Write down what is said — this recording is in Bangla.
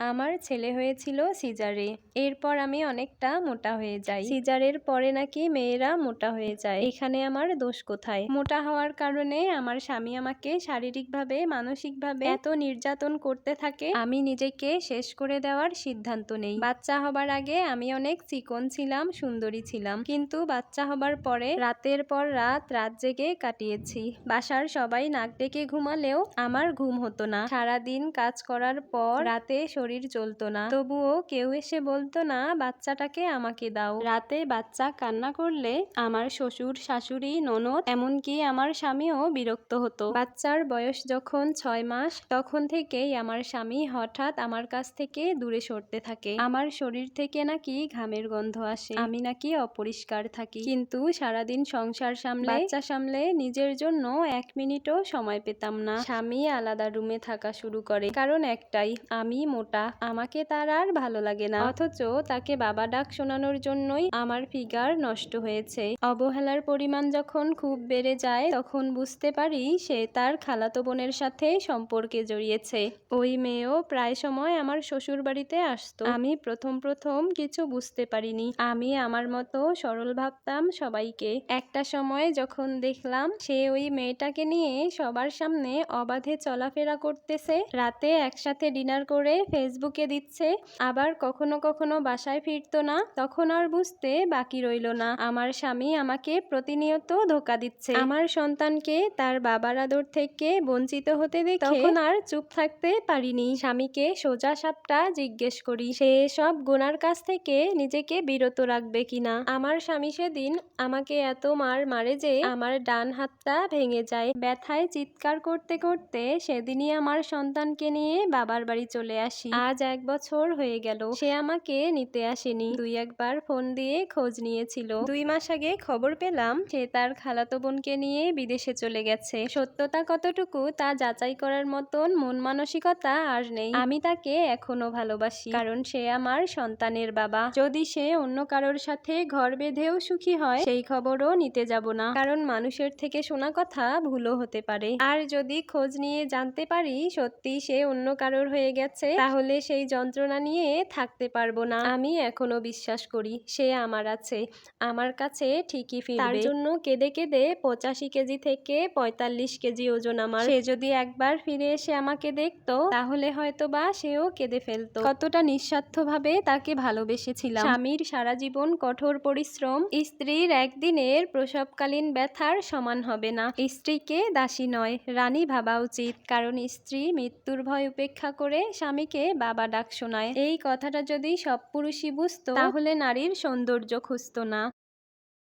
আমার ছেলে হয়েছিল সিজারে। এরপর আমি অনেকটা মোটা হয়ে যাই। সিজারের পরে নাকি মেয়েরা মোটা হয়ে যায়। এখানে আমার দোষ কোথায়? মোটা হওয়ার কারণে আমার স্বামী আমাকে শারীরিকভাবে মানসিকভাবে এত নির্যাতন করতে থাকে আমি নিজেকে শেষ করে দেওয়ার সিদ্ধান্ত নেই। বাচ্চা হবার আগে আমি অনেক চিকন ছিলাম সুন্দরী ছিলাম। কিন্তু বাচ্চা হবার পরে রাতের পর রাত রাত জেগে কাটিয়েছি। বাসার সবাই নাক ডেকে ঘুমালেও আমার ঘুম হতো না। সারাদিন কাজ করার পর রাতে শরীর চলতো না। তবুও কেউ এসে বলতো, না, বাচ্চাটাকে আমাকে দাও। রাতে বাচ্চা কান্না করলে আমার শ্বশুর, শাশুড়ি, ননদ, এমনকি আমার স্বামীও বিরক্ত হতো। বাচ্চার বয়স যখন ছয় মাস, তখন থেকেই আমার স্বামী হঠাৎ আমার কাছ থেকে দূরে সরতে থাকে। আমার শরীর থেকে নাকি ঘামের গন্ধ আসে। আমি নাকি অপরিষ্কার থাকি। কিন্তু সারাদিন সংসার সামলে, বাচ্চা সামলে নিজের জন্য এক মিনিটও সময় পেতাম না। স্বামী আলাদা রুমে থাকা শুরু করে। কারণ একটাই, আমি মোটা আমাকে তার আর ভালো লাগে না। অথচ তাকে বাবা ডাক শোনানোর জন্যই আমার ফিগার নষ্ট হয়েছে। অবহেলার পরিমাণ যখন খুব বেড়ে যায়, তখন বুঝতে পারি সে তার খালাতো বোনের সাথে সম্পর্কে জড়িয়েছে। ওই মেয়েও প্রায় সময় আমার শ্বশুর বাড়িতে আসতো। আমি প্রথম প্রথম কিছু বুঝতে পারিনি। আমি আমার মতো সরল ভাবতাম সবাইকে। একটা সময় যখন দেখলাম সে ওই মেয়েটাকে নিয়ে সবার সামনে অবাধে চলাফেরা করতেছে, রাতে একসাথে ডিনার করে ফেসবুকে দিচ্ছে, আবার কখনো কখনো বাসায় ফিরতো না, তখন আর বুঝতে বাকি রইল না। আমার স্বামী আমাকে প্রতিনিয়ত ধোকা দিচ্ছে। আমার সন্তানকে তার বাবার আদর থেকে বঞ্চিত হতে দেখে তখন আর চুপ থাকতে পারিনি। স্বামীকে সোজা সাপটা জিজ্ঞেস করি, সে সব গোনার কাছ থেকে নিজেকে বিরত রাখবে কিনা আমার স্বামী সেদিন আমাকে এত মার মারে যে আমার ডান হাতটা ভেঙে যায়। ব্যথায় চিৎকার করতে করতে সেদিনই আমার সন্তানকে নিয়ে বাবার বাড়ি চলে আসি। আজ এক বছর হয়ে গেল। সে আমাকে নিতে আসেনি। দুই একবার ফোন দিয়ে খোঁজ নিয়েছিল। দুই মাস আগে খবর পেলাম, সে তার খালাতো বোনকে নিয়ে বিদেশে চলে গেছে। সত্যতা কতটুকু তা যাচাই করার মতন মন মানসিকতা আর নেই। আমি তাকে এখনও ভালোবাসি, কারণ সে আমার সন্তানের বাবা। যদি সে অন্য কারোর সাথে ঘর বেঁধেও সুখী হয়, সেই খবরও নিতে যাব না। কারণ মানুষের থেকে শোনা কথা ভুলও হতে পারে। আর যদি খোঁজ নিয়ে জানতে পারি সত্যি সে অন্য কারোর হয়ে গেছে তাহলে সেই যন্ত্রণা নিয়ে থাকতে পারব না। আমি এখনও বিশ্বাস করি, সে আমার আছে। আমার কাছে ঠিকই ফিরবে। তার জন্য কেঁদে কেঁদে পঁচাশি কেজি থেকে পঁয়তাল্লিশ কেজি ওজন আমার। সে যদি একবার ফিরে এসে আমাকে দেখতো, তাহলে হয়তো বা সেও কেঁদে ফেলতো। কতটা নিঃস্বার্থভাবে তাকে ভালোবেসেছিলাম। স্বামীর সারা জীবন কঠোর পরিশ্রম। স্ত্রীর একদিনের প্রসবকালীন ব্যথার সমান হবে না। স্ত্রীকে দাসী নয়, রানী ভাবা উচিত। কারণ স্ত্রী মৃত্যুর ভয় উপেক্ষা করে স্বামীকে বাবা ডাক শোনায় এই কথাটা যদি সব পুরুষই বুঝতো তাহলে নারীর সৌন্দর্য খুঁজতো না।